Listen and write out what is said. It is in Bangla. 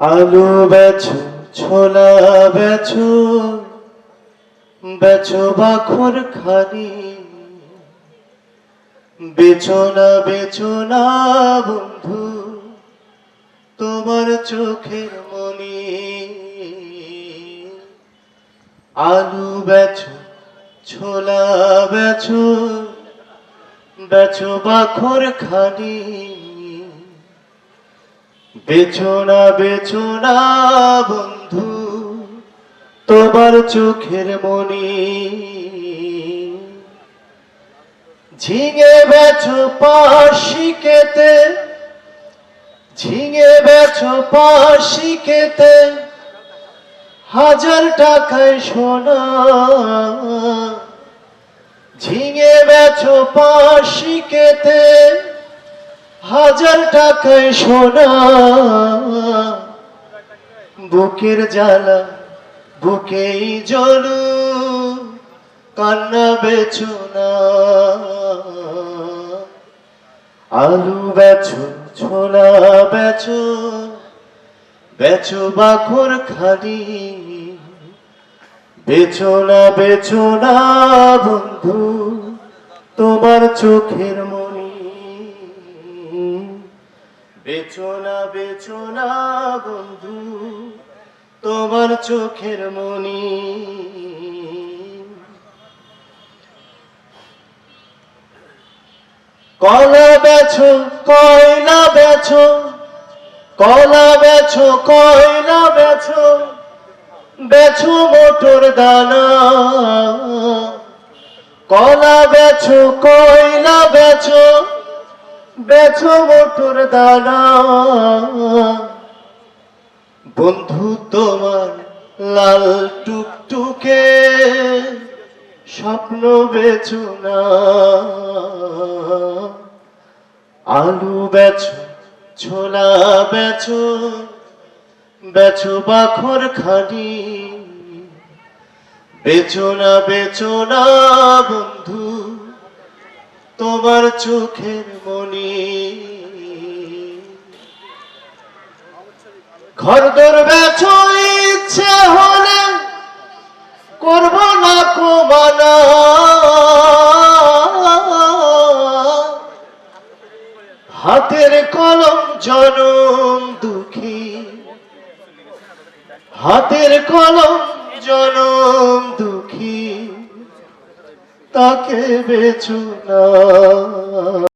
আলু বেছো ছোলা বেছো বেছো বাখর খানি। বেছো না বন্ধু, তোমার চোখের মনি। আলু বেছো ছোলা বেছো বেছো বাখর খানি। বেছো না বন্ধু, তোমার চোখের মনি। ঝিঙে বেছো পাশি কেতে ঝিঙে বেছো পাশি কেতে হাজার টাকায় সোনা। ঝিঙে বেছো পাশি কেতে হাজার টাকায় সোনা, বুকের জ্বালা, বুকেই জলু, কান্না বেছো না আলু বেছো ছোলা বেছো বেছো বাখর খালি বেছো না বেছো না বন্ধু, তোমার চোখের মনি বেছো না বেছো না বন্ধু, তোমার চোখের মনি কলা বেছো কয়লা বেছো কলা বেছো কয়লা বেছো বেছো মোটর দানা। কলা বেছো কয়লা বেছো বেছো মোটর দানা। বন্ধু তোমার লাল টুকটুকে স্বপ্ন বেছো না। আলু বেছো, ছোলা বেছো বেছো বাখর খানি। বেছো না বেছো না বন্ধু। তোমার চোখের মনি। ঘর দর ইচ্ছে হলে করব না কুমানা। হাতের কলম জনম দুঃখী। হাতের কলম জনম দুঃখী। তাকে বেছু না